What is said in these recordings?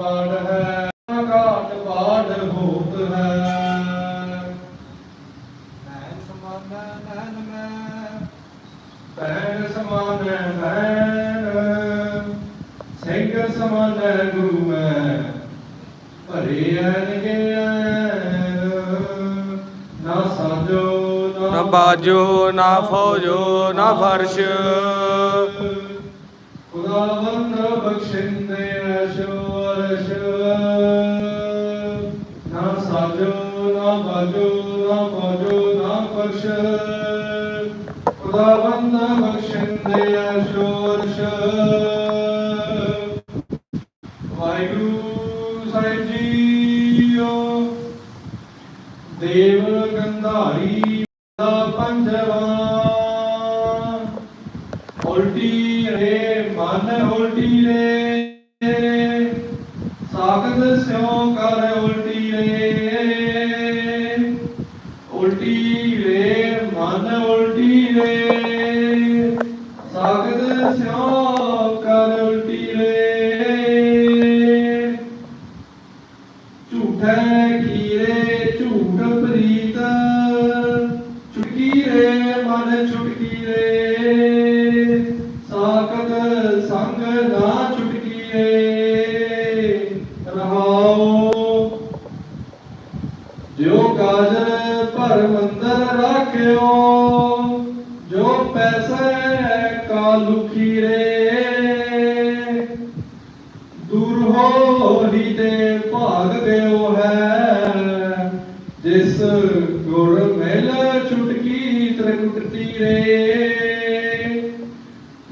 ਪਾੜ ਹੈ ਘਾਟ ਪਾੜ ਹੋਤ ਹੈ। ਨੈਣ ਸਮਾਨ ਨੈਣ ਮੈਂ। ਪੈਣ ਸਮਾਨ ਨੈਣ। ਸਿੰਘ ਸਮਾਨ ਗੁਰੂ ਮੈਂ। ਭਰੇ ਐਨ ਗਿਆਨ ਨਾ ਸਾਜੋ ਨਾ ਬਾਜੋ ਨਾ ਫੌਜੋ ਨਾ ਫਰਸ਼। ਖੁਦਾਵੰਦ ਬਖਸ਼ਿੰਦੇ ਅਸ਼ਵਰਸ਼ ਨਾ ਸਾਜੋ ਨਾ ਬਾਜੋ ਨਾ ਫੌਜੋ ਨਾ ਫਰਸ਼ ਖੁਦਾਵੰਦ ਬਖਸ਼ਿੰਦੇ ਅਸ਼ਵਰਸ਼ ਵਾਹਿਗੁਰੂ ਸਾਹਿਬ ਜੀਓ ਦੇਵ ਗੰਧਾਰੀ ਦਾ ਪੰਜਵਾ ਉਲਟੀ ਰੇ ਮਨ ਉਲਟੀ ਰੇ ਸਾਗਤ ਸਿਉ ਕਰ ਉਲਟੀ ਰੇ ਉਲਟੀ ਰੇ ਮਨ ਉਲਟੀ ਰੇ ਸਾਗਤ ਸਿਉ ਜੋ ਭਰ ਮੰਦਰ ਰਾਖਿਓ। ਜੋ ਪੈਸੇ ਕਾ ਲੁਖੀ ਰੇ ਦੂਰ ਹੋਰੀ ਤੇ ਭਾਗ ਦਿਓ ਹੈ। ਜਿਸ ਗੁਰ ਮਿਲ ਛੁਟਕੀ ਤ੍ਰਿਕੁਟਤੀ ਰੇ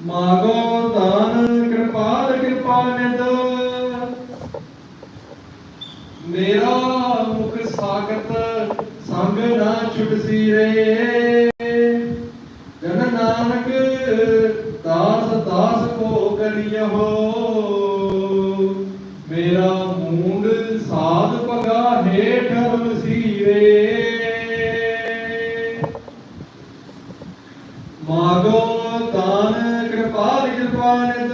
ਮਾਗੋ ਦਾਨ ਕਿਰਪਾਲ ਕਿਰਪਾ ਨਿਤ ਮੇਰਾ ਮੁਖ ਸਾਗਤ ਸੰਗ ਨਾ ਛੁਟਸੀ ਰੇ ਜਨ ਨਾਨਕ ਦਾਸ ਦਾਸ ਕੋ ਕਰਿਓ ਮੇਰਾ ਮੂੰਡ ਸਾਧ ਪਗਾ ਹੇਠ ਰਮਸੀਰੇ ਮਾਗੋ ਦਾਨ ਕਿਰਪਾਲ ਕਿਰਪਾਨਿਤ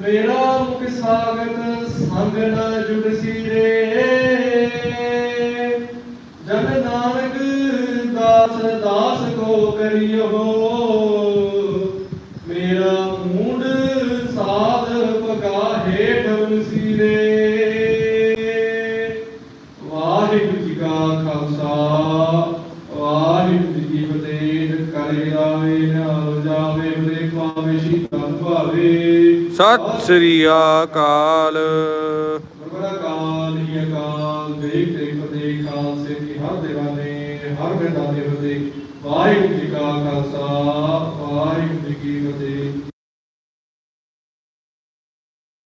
ਮੇਰਾ ਮੁਖ ਸਾਗਤ ਸੰਗ ਨਾ ਜੁੜਸੀ ਰੇ ਜਨ ਨਾਨਕ ਦਾਸ ਦਾਸ ਕੋ ਕਰਿਓ ਮੇਰਾ ਮੂੰਡ ਸਾਧ ਪਗਾ ਹੇਠ ਉਸੀਰੇ ਵਾਹਿਗੁਰੂ ਜੀ ਕਾ ਖਾਲਸਾ, ਵਾਹਿਗੁਰੂ ਜੀ ਕੀ ਫਤਿਹ, ਕਰੇ ਆਵੇ ਨਾਲ ਸ਼ੀਤਲ ਭਾਵੇ। ਸਤਿ ਸ੍ਰੀ ਅਕਾਲ। ਗੁਰਬਰਾ ਕਾਲ ਹੀ ਅਕਾਲ ਦੇਖ ਤੇ ਖਾਲਸੇ ਹਰ ਦੇਵਾਨੇ ਹਰ ਬਿਰਦਾਨੇ ਫਤਿਹ। ਵਾਹਿਗੁਰੂ ਜੀ ਕਾ ਖਾਲਸਾ ਵਾਹਿਗੁਰੂ ਜੀ ਕੀ ਫਤਿਹ।